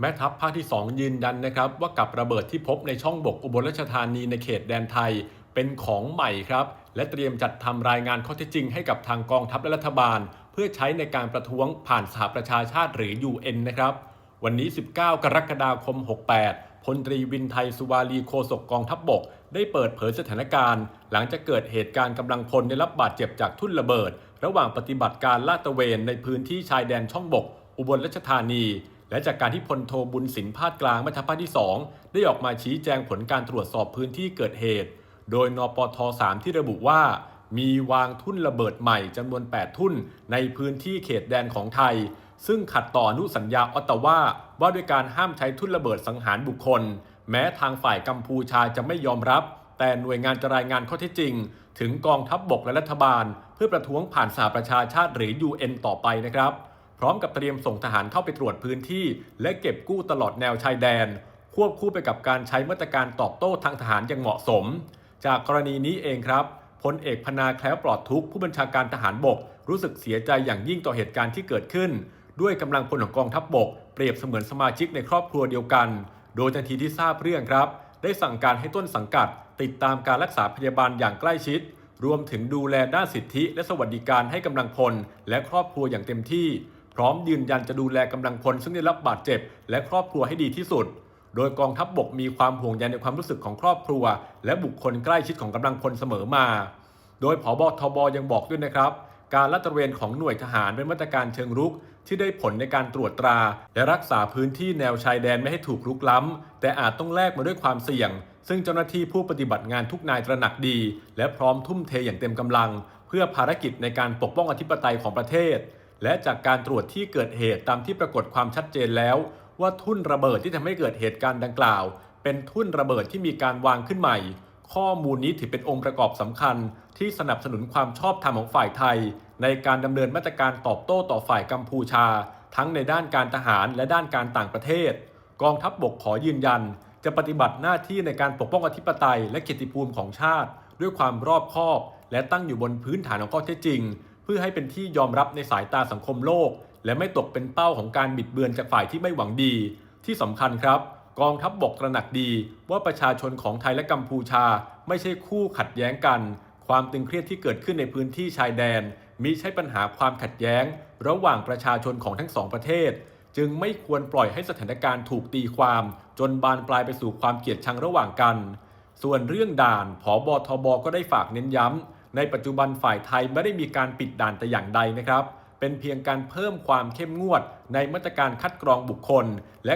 แม่ทัพภาคที่ 2 ยืนยันนะครับ ว่ากับระเบิดที่พบในช่องบกอุบลราชธานีในเขตแดนไทยเป็นของใหม่ครับ และเตรียมจัดทำรายงานข้อเท็จจริงให้กับทางกองทัพและรัฐบาล เพื่อใช้ในการประท้วงผ่านสหประชาชาติหรือ UN นะครับ วันนี้ 19 กรกฎาคม 68พลตรีวินไทยสุวารีโฆษกกองทัพบบก ได้เปิดเผยสถานการณ์ หลังจากเกิดเหตุการณ์กำลังพลได้รับบาดเจ็บจากทุ่นระเบิด ระหว่างปฏิบัติการลาดตระเวนในพื้นที่ชายแดนช่องบก อุบลราชธานี และจากการที่พลโทบุญสินพาดกลางแม่ทัพภาคที่ 2 ได้ออกมาชี้แจงผลการตรวจสอบพื้นที่เกิดเหตุ โดยนปท 3 ที่ระบุว่า มีวางทุ่นระเบิดใหม่จำนวน 8 ทุ่น ในพื้นที่เขตแดนของไทย ซึ่งขัดต่ออนุสัญญาออตตาวาว่าด้วยการห้ามใช้ทุ่นระเบิดสังหารบุคคล แม้ทางฝ่ายกัมพูชาจะไม่ยอมรับ แต่หน่วยงานจะรายงานข้อเท็จจริง ถึงกองทัพบบกและรัฐบาล เพื่อประท้วงผ่านสหประชาชาติหรือ UN ต่อไปนะครับ พร้อมกับเตรียมส่งทหารเข้าไปตรวจพื้นที่ และเก็บกู้ตลอดแนวชายแดน ควบคู่ไปกับการใช้มาตรการตอบโต้ทางทหารอย่างเหมาะสม จากกรณีนี้เองครับพลเอกพนาแคล้วปลอดทุกผู้บัญชาการทหารบก รู้สึกเสียใจอย่างยิ่งต่อเหตุการณ์ที่เกิดขึ้น ด้วยกำลังพลของกองทัพบบก เปรียบเสมือนสมาชิกในครอบครัวเดียวกัน โดยทันทีที่ทราบเรื่องครับ ได้สั่งการให้ต้นสังกัด ติดตามการรักษาพยาบาลอย่างใกล้ชิด รวมถึงดูแลด้านสิทธิ และสวัสดิการให้กำลังพลและครอบครัวอย่างเต็มที่ พร้อมยืนยันจะดูแลกำลังพลซึ่งได้รับบาดเจ็บ และครอบครัวให้ดีที่สุด โดยกองทัพบบกมีความห่วงใยในความรู้สึกของครอบครัว และบุคคลใกล้ชิดของกำลังพลเสมอมา โดยผบทบยังบอกด้วยนะครับการลาดตระเวนของหน่วยทหารเป็นมาตรการเชิงรุก ที่ได้ผลในการตรวจตรา และรักษาพื้นที่แนวชายแดนไม่ให้ถูกรุกล้ำ แต่อาจต้องแลกมาด้วยความเสี่ยง ซึ่งเจ้าหน้าที่ผู้ปฏิบัติงานทุกนายตระหนักดี และพร้อมทุ่มเทอย่างเต็มกำลัง เพื่อภารกิจในการปกป้องอธิปไตยของประเทศ และจากการตรวจที่เกิดเหตุตามที่ปรากฏความชัดเจนแล้ว ว่าทุ่นระเบิดที่ทำให้เกิดเหตุการณ์ดังกล่าว เป็นทุ่นระเบิดที่มีการวางขึ้นใหม่ ข้อมูลนี้ถือเป็นองค์ประกอบสำคัญ ที่สนับสนุนความชอบธรรมของฝ่ายไทย ในการดำเนินมาตรการตอบโต้ต่อฝ่ายกัมพูชา ทั้งในด้านการทหารและด้านการต่างประเทศ กองทัพบบกขอยืนยัน จะปฏิบัติหน้าที่ในการปกป้องอธิปไตยและเกียรติภูมิของชาติ ด้วยความรอบคอบ และตั้งอยู่บนพื้นฐานของข้อเท็จจริง เพื่อให้เป็นที่ยอมรับในสายตาสังคมโลก และไม่ตกเป็นเป้าของการบิดเบือนจากฝ่ายที่ไม่หวังดี ที่สำคัญครับ กองทัพบบกตระหนักดีว่าประชาชนของไทยและกัมพูชา ไม่ใช่คู่ขัดแย้งกัน ความตึงเครียดที่เกิดขึ้นในพื้นที่ชายแดนมิใช่ปัญหาความขัดแย้ง ระหว่างประชาชนของทั้งสองประเทศ จึงไม่ควรปล่อยให้สถานการณ์ถูกตีความ จนบานปลายไปสู่ความเกลียดชังระหว่างกัน ส่วนเรื่องด่านผอบอทบก็ได้ฝากเน้นย้ำ ในปัจจุบันฝ่ายไทยไม่ได้มีการปิดด่านแต่อย่างใดนะครับ เป็นเพียงการเพิ่มความเข้มงวดในมาตรการคัดกรองบุคคลและ